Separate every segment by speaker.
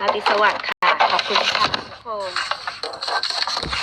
Speaker 1: ราตรีสวัสดิ์ค่ะ ขอบคุณค่ะทุกคน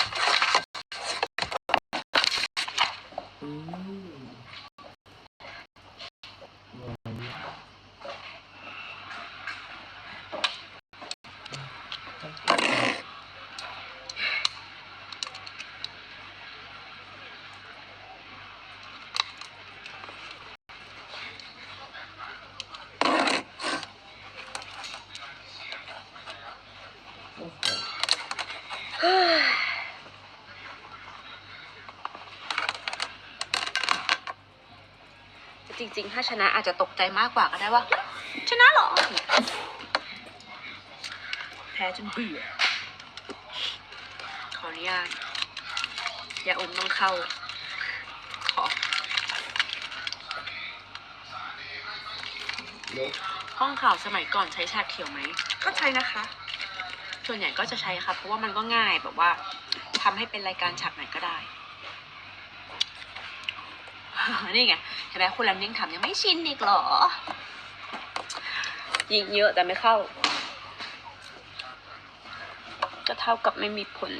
Speaker 1: จริง ๆ ถ้าชนะอาจจะตกใจมากกว่าก็ได้ว่า ชนะเหรอ แพ้จนเบื่อ ขออนุญาตอย่าอมต้องเข้า ขอ
Speaker 2: เดี๋ยว
Speaker 1: ห้องข่าวสมัยก่อนใช้ฉากเขียวไหม ก็ใช้นะคะ ส่วนใหญ่ก็จะใช้ค่ะ เพราะว่ามันก็ง่ายแบบว่าทำให้เป็นรายการฉากไหนก็ได้ นี่ไงเห็นไหมคุณลำนิ่งทำยังไม่ชินอีกเหรอ ยิงเยอะแต่ไม่เข้า ก็เท่ากับไม่มีผล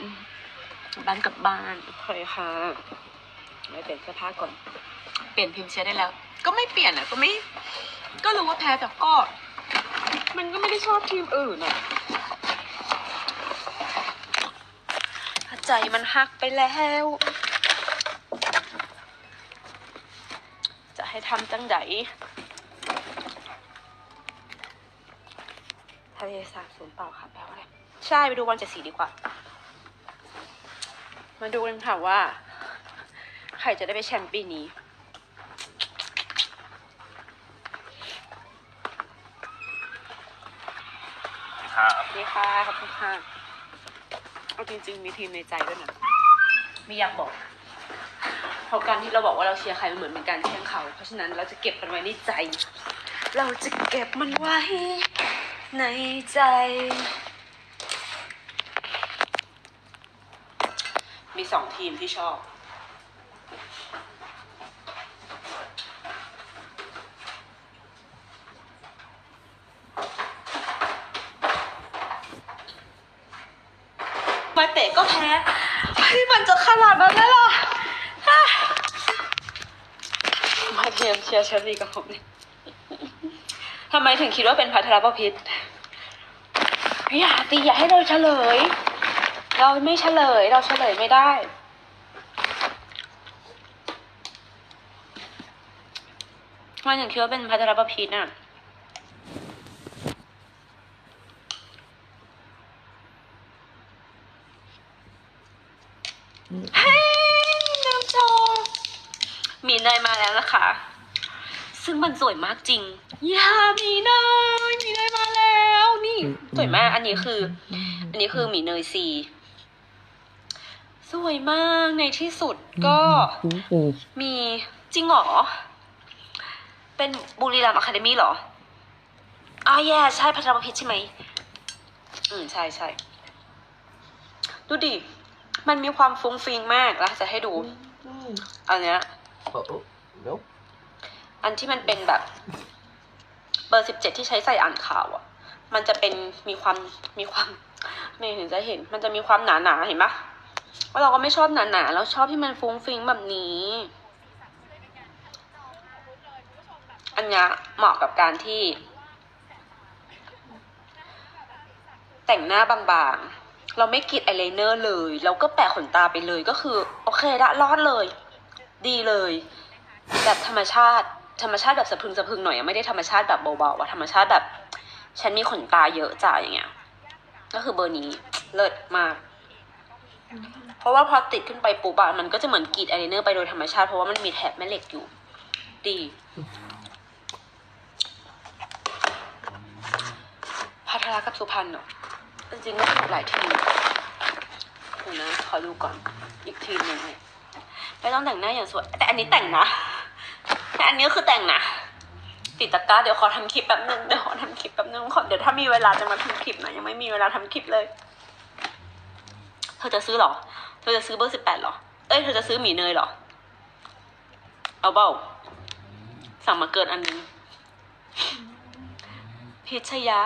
Speaker 1: บ้านกับบ้านโอเคค่ะไม่เปลี่ยนเสื้อผ้าก่อน เปลี่ยนพิมพ์เชียร์ได้แล้ว ก็ไม่เปลี่ยนอะ ก็ไม่ ก็รู้ว่าแพ้แต่ก็ มันก็ไม่ได้ชอบทีมอื่นอะใจมันหักไปแล้ว จะให้ ทำจังไดทะเลสาบสูญเปล่าค่ะแปลว่าอะไรใช่ไปดูวันเจ็ดสีดีกว่า มาดูกันค่ะว่า ใครจะได้ไปแชมป์ปีนี้
Speaker 2: ครับ
Speaker 1: นี่ค่ะขอบคุณค่ะเอาจริงๆ มีทีมในใจด้วยนะไม่อยากบอก เพราะการที่เราบอกว่าเราเชียร์ใครมันเหมือนเป็นการแช่งเขา เพราะฉะนั้นเราจะเก็บมันไว้ในใจ เราจะเก็บมันไว้ในใจ มีสองทีมที่ชอบ มาเตะก็แพ้เฮ้ยมันจะขนาดนั้นเลยเหรอฮะมา เชียร์เชลซีกับผมเนี่ยทำไมถึงคิดว่าเป็นพัทรประพิษอย่าตีอย่าให้เราเฉลย เราไม่เฉลย เราเฉลยไม่ได้ ทำไมถึงคิดว่าเป็นพัทรประพิษอะเฮ้ยน้ำจอมีเนยมาแล้วนะคะ ซึ่งมันสวยมากจริงอย่ามีเนยมีเนยมาแล้ว นี่ สวยมาก อันนี้คือ อันนี้คือหมีเนยซีสวยมากในที่สุดก็มีจริงเหรอ เป็นบุรีรัมย์อะคาเดมี่เหรออ่าแย่ใช่พัทรประพิษใช่ไหม อืมใช่ใช่ดูดิ มันมีความฟุ้งฟิงมากแล้วจะให้ดู อันเนี้ย
Speaker 2: โอั
Speaker 1: นที่มันเป็นแบบเบอร์สิบเจ็ดที่ใช้ใส่อ่านข่าวอะ มันจะเป็นมีความมีความไม่ถึงจะเห็น มันจะมีความหนาหนาเห็นปะว่าเราก็ไม่ชอบหนาหนาเราชอบที่มันฟุ้งฟิ้งแบบนี้ อันนี้เหมาะกับการที่ แต่งหน้าบางๆ เราไม่กรีดอายไลเนอร์เลย เราก็แปะขนตาไปเลยก็คือ โอเคละรอดเลย ดีเลย แบบธรรมชาติ ธรรมชาติแบบสะพึงสะพึงหน่อยไม่ได้ธรรมชาติแบบเบาๆอะธรรมชาติแบบ ฉันมีขนตาเยอะจ้าอย่างเงี้ย ก็คือเบอร์นี้เลิศมาก เพราะว่าพอติดขึ้นไปปุ๊บอะมันก็จะเหมือนกรีดอายไลเนอร์ไปโดยธรรมชาติเพราะว่ามันมีแถบแม่เหล็กอยู่ ดี พัทรกับสุพรรณเนาะจริงๆก็ถูกหลายทีมเดี๋ยวนะขอดูก่อนอีกทีหนึ่งเนี่ยไม่ต้องแต่งหน้าอย่างสวย แต่อันนี้แต่งนะ อันนี้คือแต่งนะติดตะกร้าเดี๋ยวขอทำคลิปแป๊บนึงเดี๋ยวขอทำคลิปแป๊บนึงขอเดี๋ยวถ้ามีเวลาจะมาทำคลิปนะยังไม่มีเวลาทำคลิปเลย เธอจะซื้อหรอ เธอจะซื้อเบอร์สิบแปดหรอ เอ้ยเธอจะซื้อหมีเนยหรอ เอาเบ้าสั่งมาเกินอันนึงพิชยะ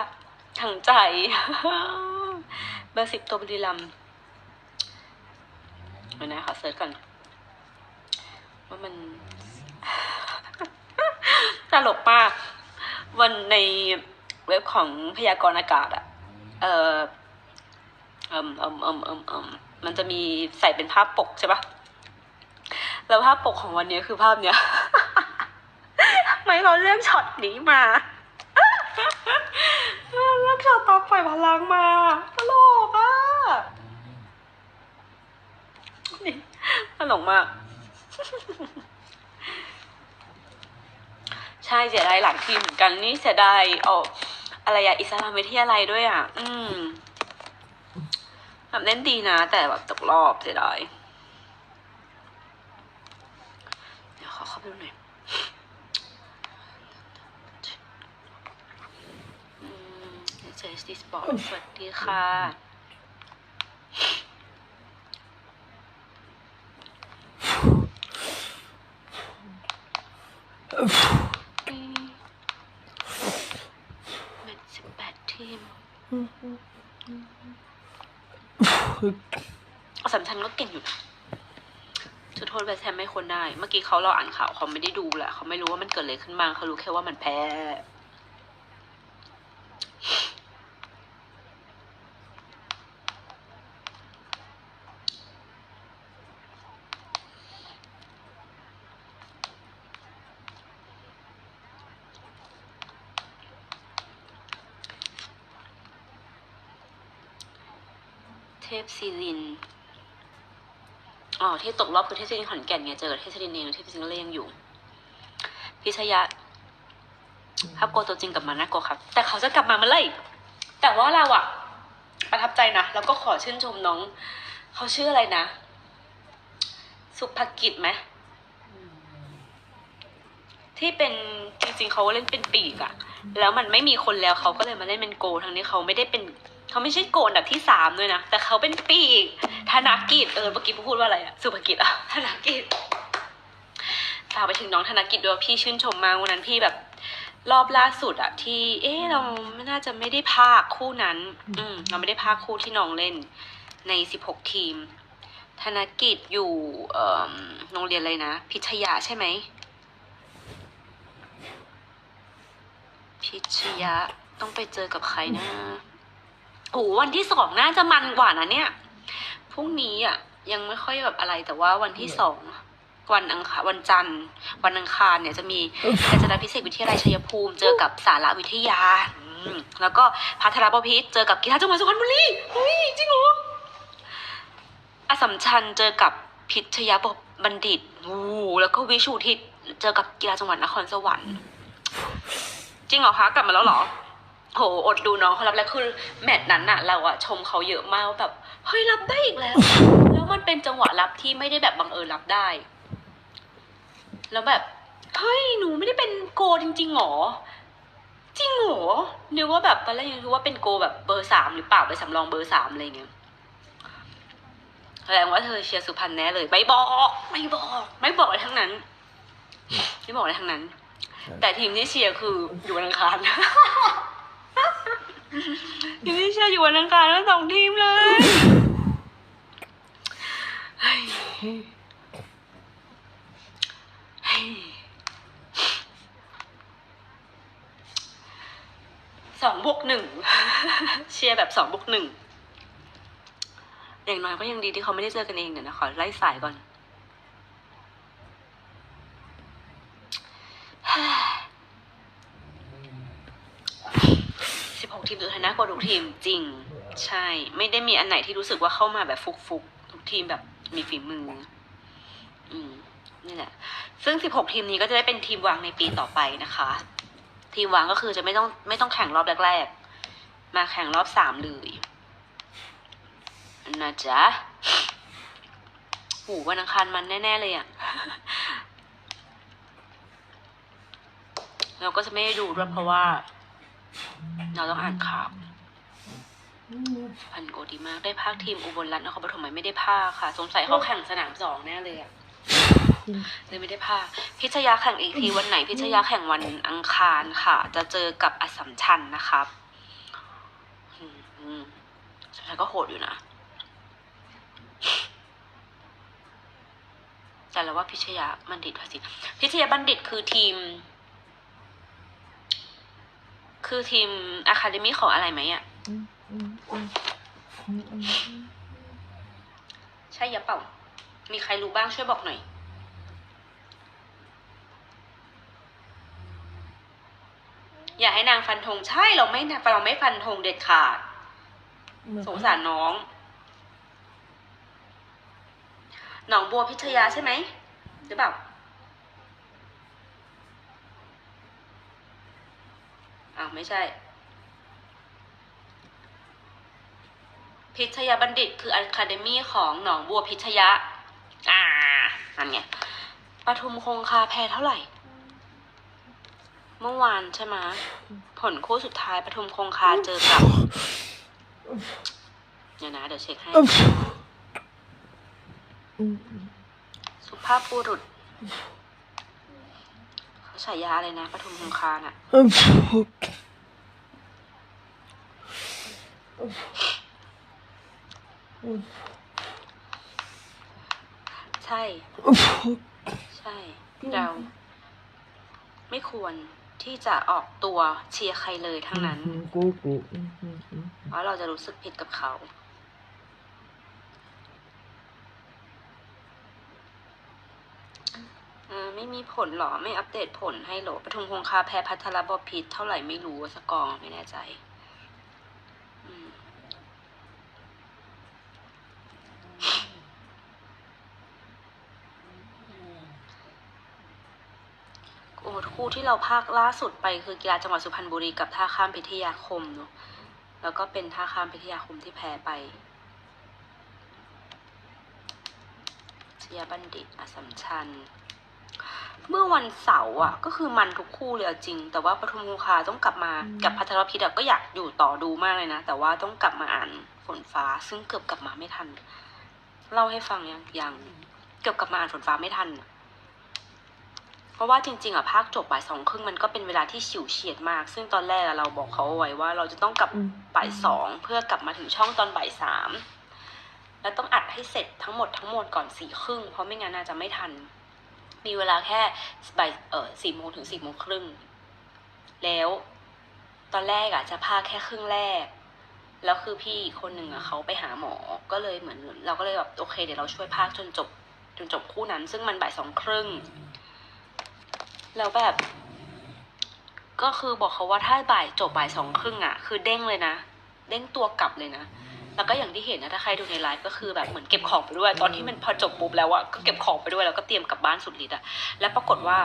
Speaker 1: ทังใจเบอร์สิบตัวบุรีรัมย์เดี๋ยวนะขอเซิร์ชก่อนว่ามัน ตลกมากวันในเว็บของพยากรณ์อากาศอะเออเอิมเอิมเอิมเอิมเอิมมันจะมีใส่เป็นภาพปกใช่ปะแล้วภาพปกของวันนี้คือภาพเนี้ยทำไมเขาเลือกช็อตนี้มาเลือกช็อตตอนปล่อยพลังมาตลกอะนี่ตลกมาก ใช่เสียดายหลังทีเหมือนกันนี่เสียดายเอาอะไรอะอิสลามวิทยาลัยด้วยอะอืมแบบเล่นดีนะ แต่แบบตกรอบเสียดายเดี๋ยวขอเข้าไปดูหน่อยอืมเจสติสปอร์ตสวัสดีค่ะอืมแมตช์สิบแปดทีมอ สัมชัญก็เก่งอยู่นะจุดโทษแบทแซมไม่ควรได้ เมื่อกี้เขาเราอ่านข่าวเขาไม่ได้ดูแหละเขาไม่รู้ว่ามันเกิดอะไรขึ้นมาเขารู้แค่ว่ามันแพ้ พซีลิน อ๋อ ที่ตกรอบคือเทพซีลินขอนแก่นไงเจอเทพซีลินเองเทพซีลินก็เลยยังอยู่ พิชยะภาพโกตัวจริงกลับมาน่ากลัวครับ แต่เขาจะกลับมาเมื่อไหร่แต่ว่าเราอะประทับใจนะแล้วก็ขอชื่นชมน้อง เขาชื่ออะไรนะ สุภกิจไหมที่เป็นจริงๆเขาเล่นเป็นปีกอะแล้วมันไม่มีคนแล้วเขาก็เลยมาเล่นเป็นโกทั้งนี้เขาไม่ได้เป็น เขาไม่ใช่โกนดับที่สามด้วยนะ แต่เขาเป็นปีกธนกิจเออเมื่อกี้พูดว่าอะไรอะสุภกิจอะธนกิจฝากไปถึงน้องธนกิจด้วยพี่ชื่นชมมากวันนั้นพี่แบบรอบล่าสุดอะที่ เอ๊ะเราไม่น่าจะไม่ได้ภาคคู่นั้น อืมเราไม่ได้ภาคคู่ที่น้องเล่นในสิบหกทีม ธนกิจอยู่เอ่อโรงเรียนอะไรนะ พิชยาใช่ไหม พิชยะต้องไปเจอกับใครนะ โอ้วันที่สองน่าจะมันกว่านะเนี่ยพรุ่งนี้อะ ยังไม่ค่อยแบบอะไรแต่ว่าวันที่สองวันอังคารวันจันทร์ วันอังคารเนี่ยจะมีการจนาพิเศษวิทยาลัยชัยภูมิเจอกับสารวิทยาแล้วก็พัทรบพิษเจอกับกีฬาจังหวัดสุพรรณบุรีเฮ้ยจริงเหรออสสัมชัญเจอกับพิชยาบัณฑิตโอ้แล้วก็วิชูทิศเจอกับกีฬาจังหวัดนครสวรรค์ จริงเหรอคะกลับมาแล้วเหรอ โหอดดูน้องเขารับแล้วคือแมตช์นั้นน่ะเราอะชมเขาเยอะมากว่าแบบเฮ้ยรับได้อีกแล้ว แล้วมันเป็นจังหวะรับที่ไม่ได้แบบบังเอิญรับได้ แล้วแบบเฮ้ยหนูไม่ได้เป็นโกจริงๆหรอจริงเหรอนึกว่าแบบตอนแรกยังคิดว่าเป็นโกแบบเบอร์สามหรือเปล่าไปสำรองเบอร์สามอะไรเงี้ยแสดงว่าเธอเชียร์สุพรรณแน่เลย ไม่บอก ไม่บอก ไม่บอกอะไรทั้งนั้น ไม่บอกอะไรทั้งนั้น แต่ทีมที่เชียร์คืออยู่วันอังคาร ทีมที่เชียร์อยู่วันอังคารทั้งสองทีมเลยเฮ้ยเฮ้ยสองบวกหนึ่งเชียร์แบบสองบวกหนึ่งอย่างน้อยก็ยังดีที่เขาไม่ได้เจอกันเองเดี๋ยวนะขอไล่สายก่อน สิบหกทีมสุดท้าย นะกว่าทุกทีมจริง ใช่ ไม่ได้มีอันไหนที่รู้สึกว่าเข้ามาแบบฟุกๆทุกทีมแบบมีฝีมือ อืมนี่แหละ ซึ่งสิบหกทีมนี้ก็จะได้เป็นทีมวางในปีต่อไปนะคะ ทีมวางก็คือจะไม่ต้องไม่ต้องแข่งรอบแรกๆ มาแข่งรอบสามเลยนะจ๊ะหูวันอังคารมันแน่ ๆ เลยอะ่ะ เราก็จะไม่ได้ดูด้วยเพราะว่า เราต้องอ่านข่าวพันโกดีมากได้ภาคทีมอุบลรัตน์นครปฐมไม่ได้ภาคค่ะ สงสัยเขาแข่งสนามสองแน่เลยอะเลยไม่ได้ภาคพิชยาแข่งอีกทีวันไหน พิชยาแข่งวันอังคารค่ะ จะเจอกับอสัมชัญนะครับสุดท้ายก็โหดอยู่นะ แต่เราว่าพิชยาบัณฑิตภาษีพิชยาบัณฑิตคือทีม คือทีมอะคาเดมี่ของอะไรไหมอะใช่ยะเปล่า มีใครรู้บ้างช่วยบอกหน่อย อย่าให้นางฟันธงใช่เราไม่เราไม่ฟันธงเด็ดขาด สงสารน้องหนองบัวพิทยาใช่ไหมหรือเปล่า อ้าวไม่ใช่ พิทยาบัณฑิตคืออะคาเดมี่ของหนองบัวพิทยาอ่านั่นไงปทุมคงคาแพ้เท่าไหร่ เมื่อวานใช่ไหมผลคู่สุดท้ายปทุมคงคาเจอกับเดี๋ยวนะ เดี๋ยวเช็คให้ สุภาพบุรุษเขาฉายาอะไรนะปทุมคงคาน่ะ ใช่ ใช่ เรา ไม่ควรที่จะออกตัวเชียร์ใครเลยทั้งนั้น
Speaker 3: กูกู
Speaker 1: เพราะเราจะรู้สึกผิดกับเขาอ่าไม่มีผลหรอ ไม่อัปเดตผลให้หรอปทุมคงคาแพ้พัทรบพิษเท่าไหร่ไม่รู้สกอร์ไม่แน่ใจ อืมโอ้คู่ที่เราภาคล่าสุดไปคือกีฬาจังหวัดสุพรรณบุรีกับท่าข้ามพิทยาคมเนาะแล้วก็เป็นท่าข้ามพิทยาคมที่แพ้ไปเชียบัณฑิตอสสัมชัญเมื่อวันเสาร์อะ ก็คือมันทุกคู่เลยเอาจริง แต่ว่าปทุมคงคาต้องกลับมากับพัทรพิษอะก็อยากอยู่ต่อดูมากเลยนะ แต่ว่าต้องกลับมาอ่านฝนฟ้า ซึ่งเกือบกลับมาไม่ทัน เล่าให้ฟังยังยังเกือบกลับมาอ่านฝนฟ้าไม่ทันเพ ราะว่าจริงๆอะภาคจบบ่ายสองครึ่งมันก็เป็นเวลาที่ฉิวเฉียดมาก ซึ่งตอนแรกอะเราบอกเขาเอาไว้ว่า เราจะต้องกลับบ่ายสองเพื่อกลับมาถึงช่องตอนบ่ายสามแล้วต้องอัดให้เสร็จทั้งหมดทั้งมวลก่อนสี่ครึ่งเพราะไม่งั้นอาจจะไม่ทัน มีเวลาแค่บ่ายเออสี่โมงถึงสี่โมงครึ่งแล้ว ตอนแรกอะจะพาแค่ครึ่งแรก แล้วคือพี่อีกคนหนึ่งอะเขาไปหาหมอก็เลยเหมือนเราก็เลยแบบโอเคเดี๋ยวเราช่วยพากจนจบจนจบคู่นั้น ซึ่งมันบ่ายสองครึ่ง แล้วแบบ ก็คือบอกเขาว่าถ้าบ่ายจบบ่ายสองครึ่งอะคือเด้งเลยนะ เด้งตัวกลับเลยนะ แล้วก็อย่างที่เห็นนะถ้าใครดูในไลฟ์ก็คือแบบเหมือนเก็บของไปด้วย ตอนที่มันพอจบปุ๊บแล้วอะก็เก็บของไปด้วยแล้วก็เตรียมกลับบ้านสุดฤทธิ์อะแล้วปรากฏว่า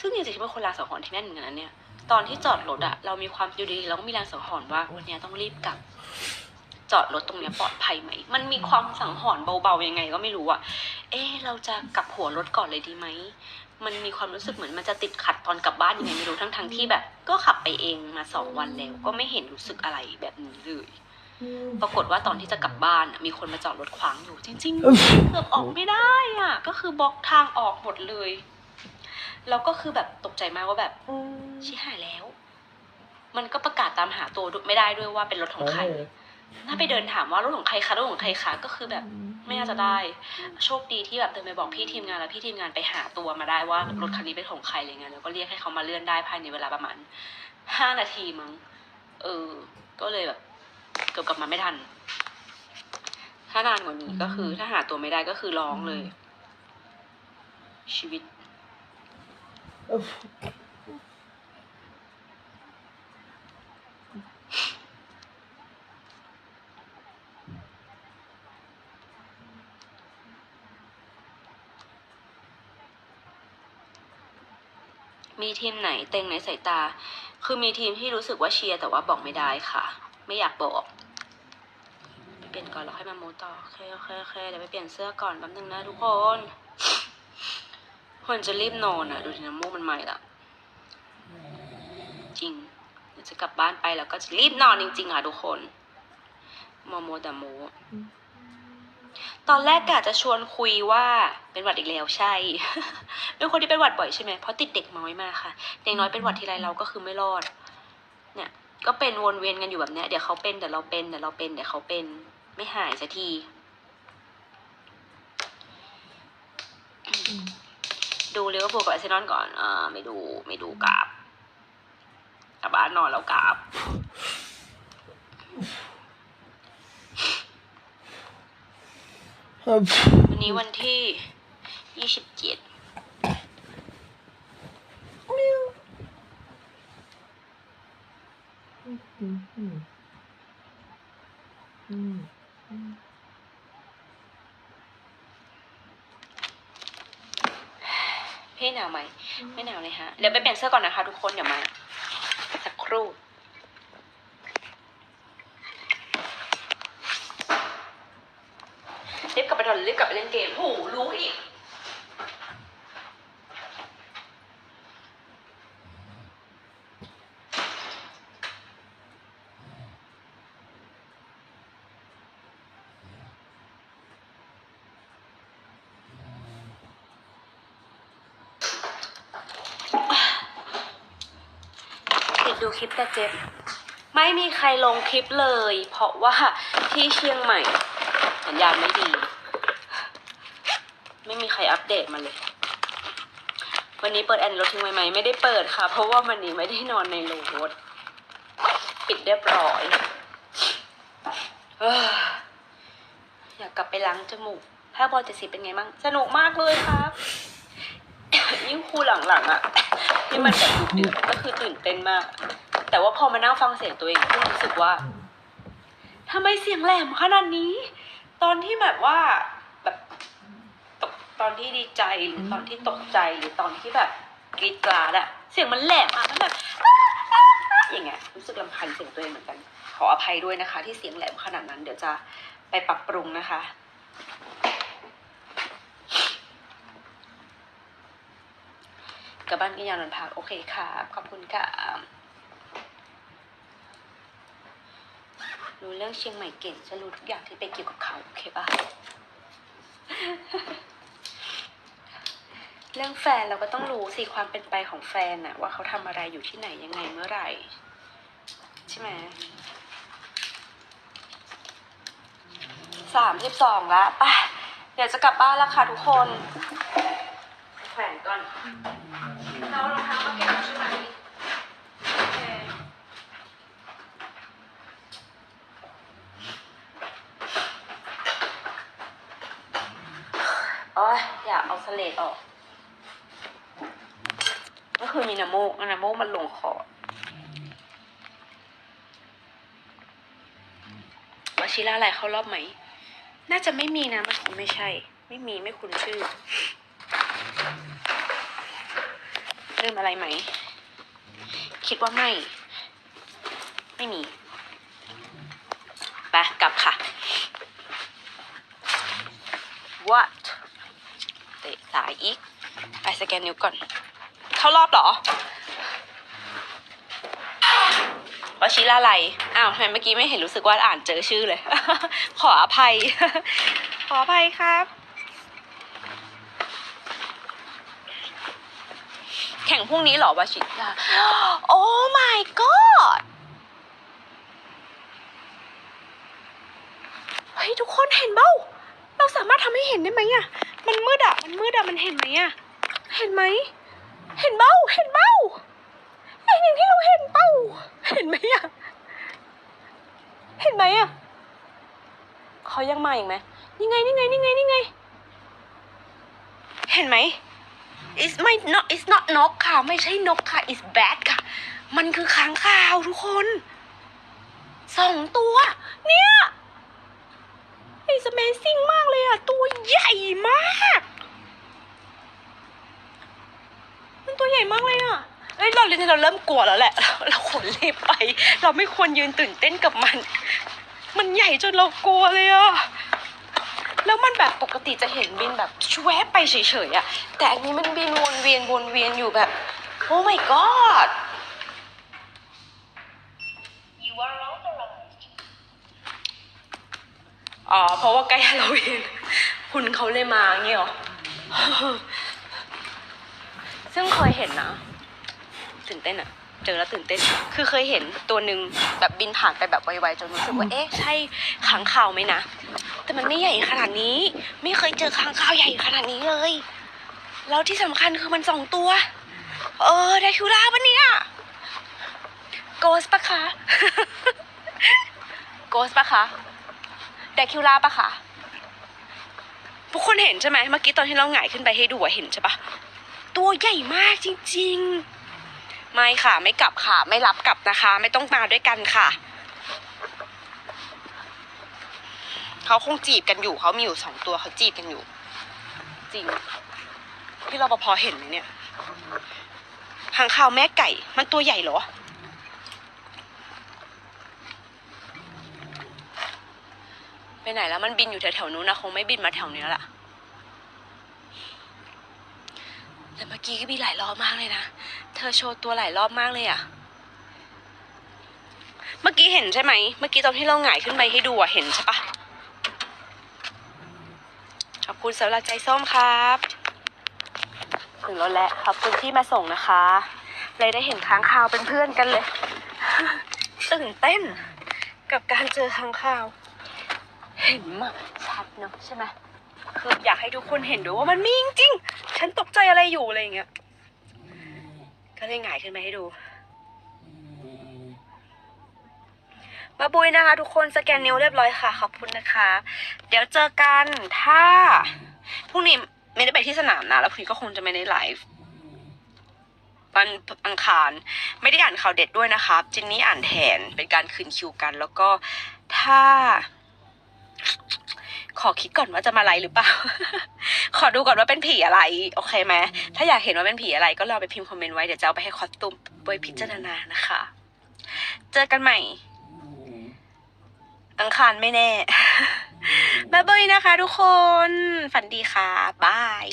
Speaker 1: ซึ่งจริงๆเป็นคนลาสังหรณ์ที่แน่นเหมือนกันนะเนี่ย ตอนที่จอดรถอะเรามีความอยู่ดีๆเราก็มีแรงสังหรณ์ว่าวันนี้ต้องรีบกลับจอดรถตรงเนี้ยปลอดภัยไหม มันมีความสังหรณ์เบาๆยังไงก็ไม่รู้อะเอ๊เราจะกลับหัวรถก่อนเลยดีไหม มันมีความรู้สึกเหมือนมันจะติดขัดตอนกลับบ้านยังไงไม่รู้ทั้งๆที่แบบ ก็ขับไปเองมาสองวันแล้ว ก็ไม่เห็นรู้สึกอะไรแบบนี้เลยปรากฏว่าตอนที่จะกลับบ้านอะมีคนมาจอดรถขวางอยู่จริงๆเกือบออกไม่ได้อะ ก็คือบล็อกทางออกหมดเลยแล้วก็คือแบบตกใจมากว่าแบบชิหายแล้ว มันก็ประกาศตามหาตัวไม่ได้ด้วยว่าเป็นรถของใคร ถ้าไปเดินถามว่ารถของใครคะรถของใครคะก็คือแบบไม่น่าจะได้ โชคดีที่แบบเดินไปบอกพี่ทีมงานแล้วพี่ทีมงานไปหาตัวมาได้ว่ารถคันนี้เป็นของใครอะไรเงี้ยแล้วก็เรียกให้เขามาเลื่อนได้ภายในเวลาประมาณห้านาทีมั้งเออ ก็เลยแบบเกือบกลับมาไม่ทัน ถ้านานกว่านี้ก็คือ ถ้าหาตัวไม่ได้ก็คือร้องเลย ชีวิต มีทีมไหนเต็งในสายตา คือมีทีมที่รู้สึกว่าเชียร์แต่ว่าบอกไม่ได้ค่ะ ไม่อยากบอกไปเปลี่ยนก่อนแล้วค่อยมาโมต่อโอเคโอเคโอเคเดี๋ยวไปเปลี่ยนเสื้อก่อนแป๊บนึงนะทุกคนควรจะรีบนอนอะ ดูทีน้ำมูกมันใหม่ละจริงเดี๋ยวจะกลับบ้านไปแล้วก็จะรีบนอนจริงๆอะทุกคนโมโมแต่โม ตอนแรกกะจะชวนคุยว่าเป็นหวัดอีกแล้วใช่ เป็นคนที่เป็นหวัดบ่อยใช่ไหมเพราะติดเด็กน้อยมากค่ะ เด็กน้อยเป็นหวัดทีไรเราก็คือไม่รอด เนี่ย ก็เป็นวนเวียนกันอยู่แบบเนี้ย เดี๋ยวเขาเป็นเดี๋ยวเราเป็นเดี๋ยวเราเป็นเดี๋ยวเขาเป็น ไม่หายสักทีดูลิเวอร์พูลกับอาร์เซนอลก่อนอ่าไม่ดู ไม่ดูกราบกลับบ้านนอนแล้วกราบ วันนี้วันที่ยี่สิบเจ็ดพี่หนาวไหม ไม่หนาวเลยฮะ เดี๋ยวไปเปลี่ยนเสื้อก่อนนะคะทุกคนเดี๋ยวมา สักครู่ รีบกลับไปนกับเล่นเกมโหรู้อีกติดดูคลิปแต่เจ็บ ไม่มีใครลงคลิปเลย เพราะว่าที่เชียงใหม่ สัญญาณไม่ดี รอัปเดตมาเลย วันนี้เปิดแอร์รถทิ้งไว้ไหมไม่ได้เปิดค่ะ เพราะว่าวันนี้ไม่ได้นอนในโรงรถ ปิดเรียบร้อยอยากกลับไปล้างจมูกถ้าบอลเจ็ดสิบเป็นไงบ้างสนุกมากเลยครับยิ่งคู่หลังๆอะที่มันแบบดุเดือดก็คือตื่นเต้นมาก แต่ว่าพอมานั่งฟังเสียงตัวเองก็รู้สึกว่าทำไมเสียงแหลมขนาดนี้ ตอนที่แบบว่าแบบ ตกตอนที่ดีใจหรือตอนที่ตกใจหรือตอนที่แบบกรีดกราดอะเสียงมันแหลมอะมันแบบอย่างเงี้ยรู้สึกลำพันเสียงตัวเองเหมือนกัน ขออภัยด้วยนะคะ ที่เสียงแหลมขนาดนั้น เดี๋ยวจะไปปรับปรุงนะคะกลับบ้านกินยานอนพักโอเคค่ะขอบคุณค่ะรู้เรื่องเชียงใหม่เก่งจะรู้ทุกอย่างที่ไปเกี่ยวกับเขาโอเคปะ เรื่องแฟนเราก็ต้องรู้สิความเป็นไปของแฟนอะว่าเขาทำอะไรอยู่ที่ไหนยังไงเมื่อไหร่ ใช่ไหมสามสิบสองละไปเดี๋ยวจะกลับบ้านแล้วค่ะทุกคนแขวนก่อนเรารองเท้ามาเก็บใช่ไหมโอเคโอ้ยอยากเอาสเลดออกก็ คือมีน้ำมูกน้ำมูกมันลงคอวชิระอะไรเข้ารอบไหม น่าจะไม่มีนะมันคงไม่ใช่ ไม่มีไม่คุ้นชื่อลืมอะไรไหม คิดว่าไม่ ไม่มีไปกลับค่ะ what เตะสายอีก ไปสแกนนิ้วก่อน เข้ารอบเหรอวชิระไรอ้าวทำไมเมื่อกี้ไม่เห็นรู้สึกว่าอ่านเจอชื่อเลย ขออภัย ขออภัยครับ แข่งพรุ่งนี้เหรอวชิระโอ้ my god เฮ้ย ทุกคนเห็นเบ้า เราสามารถทำให้เห็นได้ไหมอะมันมืดอะมันมืดอะมันเห็นไหมอะเห็นไหม เห็นเบ้าเห็นเบ้าเห็นอย่างที่เราเห็นเบ้าเห็นไหมอะเห็นไหมอะเขายังมาอีกไหมนี่ไงนี่ไงนี่ไงนี่ไง เห็นไหม it's ไม่ not it's not นกค่ะ ไม่ใช่นกค่ะ it's bat ค่ะ มันคือค้างคาวทุกคนสองตัว เนี่ย it's amazing มากเลยอะตัวใหญ่มาก มัน ตัวใหญ่มากเลยอะเอ้ยเราเรนเราเริ่มกลัวแล้วแหละเราเราควรรีบไป เราไม่ควรยืนตื่นเต้นกับมัน มันใหญ่จนเรากลัวเลยอะแล้วมันแบบปกติจะเห็นบินแบบชวบไปเฉยๆอะแต่อันนี้มันบินวนเวียนวนเวียนอยู่แบบโอ้ my god
Speaker 3: You are authorized.
Speaker 1: อ๋อ เพราะว่าใกล้ฮาโลวีนคุณเขาเลยมาเงี้ยเหรอ ซึ่งเคยเห็นนะตื่นเต้นอะเจอแล้วตื่นเต้น คือเคยเห็นตัวหนึ่งแบบบินผ่านไปแบบไวๆจนรู้สึกว่าเอ๊ะใช่ค้างคาวไหมนะแต่มันไม่ใหญ่ขนาดนี้ ไม่เคยเจอค้างคาวใหญ่ขนาดนี้เลยแล้วที่สำคัญคือมันสองตัว เออไดคิวล่าปะเนี่ยโกสปะคะโกสปะคะไดคิวล่าปะคะทุกคนเห็นใช่ไหมเมื่อกี้ตอนที่เราหงายขึ้นไปให้ดูเห็นใช่ปะ ตัวใหญ่มากจริงๆ ไม่ค่ะไม่กลับค่ะไม่รับกลับนะคะ ไม่ต้องมาด้วยกันค่ะเขาคงจีบกันอยู่เขามีอยู่สองตัวเขาจีบกันอยู่ จริงพี่รปภเห็นไหมเนี่ยหางคาวแม่ไก่ มันตัวใหญ่เหรอ ไปไหนแล้วมันบินอยู่แถวๆนู้นนะคงไม่บินมาแถวนี้แล้วล่ะ แต่เมื่อกี้ก็มีหลายรอบมากเลยนะ เธอโชว์ตัวหลายรอบมากเลยอะเมื่อกี้เห็นใช่ไหม เมื่อกี้ตอนที่เราหงายขึ้นไปให้ดูอะเห็นใช่ปะขอบคุณสำหรับใจส้มครับถึงรถแล้วขอบคุณที่มาส่งนะคะ เลยได้เห็นค้างคาวเป็นเพื่อนกันเลย ตื่นเต้นกับการเจอค้างคาว เห็นมากชัดเนอะใช่ไหม คืออยากให้ทุกคนเห็นด้วยว่ามันมีจริงๆ ฉันตกใจอะไรอยู่อะไรอย่างเงี้ย ก็เลยหงายขึ้นมาให้ดู มาบุยนะคะ ทุกคนสแกนนิ้วเรียบร้อยค่ะ ขอบคุณนะคะ เดี๋ยวเจอกันถ้าพรุ่งนี้ไม่ได้ไปที่สนามนะ แล้วพรุ่งนี้ก็คงจะไม่ได้ไลฟ์วันอังคารไม่ได้อ่านข่าวเด็ดด้วยนะครับจินนี่อ่านแทนเป็นการคืนคิวกัน แล้วก็ถ้า ขอคิดก่อนว่าจะมาไลฟ์หรือเปล่า ขอดูก่อนว่าเป็นผีอะไร โอเคไหมถ้าอยากเห็นว่าเป็นผีอะไรก็ลองไปพิมพ์คอมเมนต์ไว้ เดี๋ยวจะเอาไปให้คอสตูมไปพิจารณานะคะ เจอกันใหม่อังคารไม่แน่บ๊ายบายนะคะทุกคน ฝันดีค่ะ บาย